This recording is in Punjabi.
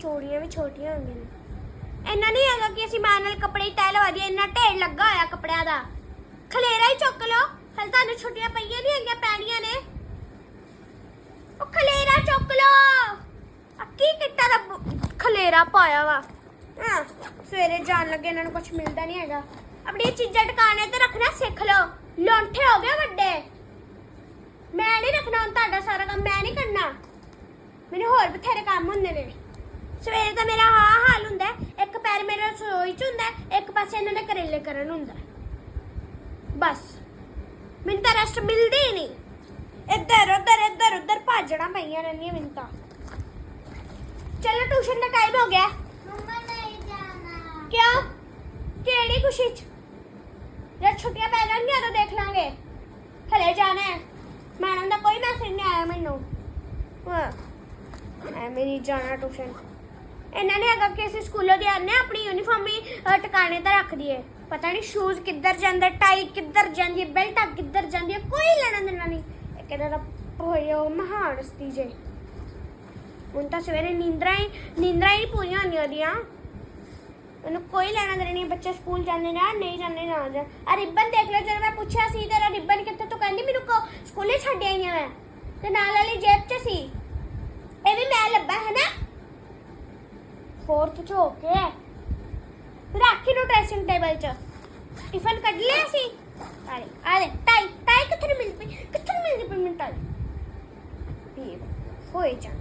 ਚੋੜੀਆਂ ਵੀ ਛੋਟੀਆਂ ਹੁੰਦੀਆਂ ਨੇ। ਇੰਨਾ ਨਹੀਂ ਹੈਗਾ ਕਿ ਅਸੀਂ ਮਾਂ ਨਾਲ ਕੱਪੜੇ ਹੀ ਲਵਾ ਦਈਏ, ਇੰਨਾ ਢੇਰ ਲੱਗਾ ਹੋਇਆ ਕੱਪੜਿਆਂ ਦਾ। ਖਲੇਰਾ ਹੀ ਚੁੱਕ ਲਓ, ਹਲ ਤੁਹਾਨੂੰ ਛੁੱਟੀਆਂ ਪਈਆਂ ਨਹੀਂ ਹੈਗੀਆਂ, ਪੈਣੀਆਂ ਨੇ। ਉਹ ਖਲੇਰਾ ਚੁੱਕ ਲਓ। ਆ ਕੀ ਕਿੱਟਾ ਦਾ ਖਲੇਰਾ ਪਾਇਆ ਵਾ। ਹਾਂ, ਸਵੇਰੇ ਜਾਣ ਲੱਗੇ ਇਹਨਾਂ ਨੂੰ ਕੁਝ ਮਿਲਦਾ ਨਹੀਂ ਹੈਗਾ। ਆਪਣੀ ਚੀਜ਼ਾਂ ਟਿਕਾਣੇ ਤੇ ਰੱਖਣਾ ਸਿੱਖ ਲਓ। ਲੌਂਠੇ ਹੋ ਗਏ ਵੱਡੇ। ਮੈਂ ਨਹੀਂ ਰੱਖਣਾ ਹੁਣ ਤੁਹਾਡਾ ਸਾਰਾ ਕੰਮ, ਮੈਂ ਨਹੀਂ ਕਰਨਾ। ਮੈਨੂੰ ਹੋਰ ਬਥੇਰੇ ਕੰਮ ਹੁੰਦੇ ਨੇ। ਸਵੇਰੇ ਤਾਂ ਮੇਰਾ ਹਾਂ ਹਾਲ ਹੁੰਦਾ ਹੈ। ਇੱਕ ਪੈਰ ਮੇਰਾ ਰਸੋਈ 'ਚ ਹੁੰਦਾ ਹੈ, ਇੱਕ ਪਾਸੇ ਇਹਨਾਂ ਦੇ ਕਰੇਲੇ ਕਰਨ ਹੁੰਦਾ ਹੈ। ਬਸ। ਮੈਨੂੰ ਤਾਂ ਰੈਸਟ ਮਿਲਦੀ ਹੀ ਨਹੀਂ। ਇੱਧਰ ਉੱਧਰ ਇੱਧਰ ਉੱਧਰ ਭਾਜਣਾ ਪਈਆਂ ਰਹਿੰਦੀਆਂ ਮੈਨੂੰ ਤਾਂ। ਚਲੋ ਟਿਊਸ਼ਨ ਦਾ ਟਾਈਮ ਹੋ ਗਿਆ। ਮੰਮਾ ਨਹੀਂ ਜਾਣਾ। ਕਿਉਂ? ਕਿਹੜੀ ਖੁਸ਼ੀ 'ਚ? ਜਦ ਛੁੱਟੀਆਂ ਪੈ ਜਾਣਗੀਆਂ ਤਾਂ ਦੇਖ ਲਾਂਗੇ। ਹਲੇ ਜਾਣਾ ਹੈ। ਮੈਡਮ ਦਾ ਕੋਈ ਮੈਸੇਜ ਨਹੀਂ ਆਇਆ ਮੈਨੂੰ। ਹਾਂ। ਐਵੇਂ ਨਹੀਂ ਜਾਣਾ ਟਿਊਸ਼ਨ ਇਹਨਾਂ ਨੇ ਅਗਾ ਕਿ ਸਕੂਲੋਂ ਦੇ ਆਨੇ ਆਪਣੀ ਯੂਨੀਫਾਰਮ ਹੀ ਅ, ਟਿਕਾਣੇ ਤੇ ਰੱਖ ਦਈਏ। ਪਤਾ ਨਹੀਂ ਸ਼ੂਜ਼ ਕਿੱਧਰ ਜਾਂਦਾ ਟਾਈ ਕਿੱਧਰ ਜਾਂਦੀ ਹੈ ਬੈਲਟ ਕਿੱਧਰ ਜਾਂਦੀ ਹੈ ਕੋਈ ਲੈਣਾ ਦੇਣਾ ਨਹੀਂ। ਇੱਕ ਇਹਨਾਂ ਦਾ ਹੋਇਓ ਮਹਾਨ ਹਸਤੀ ਜੇ। ਹੁਣ ਤਾਂ ਸਵੇਰੇ ਨੀਂਦਰਾਂ ਹੀ ਨੀਂਦਰਾਂ ਹੀ ਪੂਰੀਆਂ ਹੁੰਦੀਆਂ ਉਹਦੀਆਂ। ਉਹਨੂੰ ਕੋਈ ਲੈਣਾ ਦੇਣਾ ਨਹੀਂ ਬੱਚੇ ਸਕੂਲ ਜਾਂਦੇ ਨੇ ਨਹੀਂ ਜਾਂਦੇ ਨਾ ਜਾ ਆ ਰਿਬਨ ਦੇਖ ਲੈ ਜਦੋਂ ਮੈਂ ਪੁੱਛਿਆ ਸੀ ਤੇਰਾ ਰਿਬਨ ਕਿੱਥੇ ਤੂੰ ਕਹਿੰਦੀ ਮੈਨੂੰ ਕੋ ਸਕੂਲੇ ਛੱਡ ਆਈਆਂ ਮੈਂ। ਤੇ ਨਾਲ ਵਾਲੀ ਜੇਬ 'ਚ ਸੀ। ਫੋਰਥ ਚ ਹੋ ਕੇ। ਹੈ ਰਾਖੀ ਨੂੰ ਡਰੈਸਿੰਗ ਟੇਬਲ ਚ। ਟਿਫਨ ਕੱਢ ਲਿਆ ਸੀ। ਆਲੇ ਆਲੇ ਟਾਈ ਟਾਈ ਕਿੱਥੇ ਮਿਲਦੀ ਪਈ, ਕਿੱਥੇ ਮਿਲਦੀ ਪਈ ਮੈਨੂੰ ਟਾਈ ਵੀ ਹੋਏ ਜਾਂ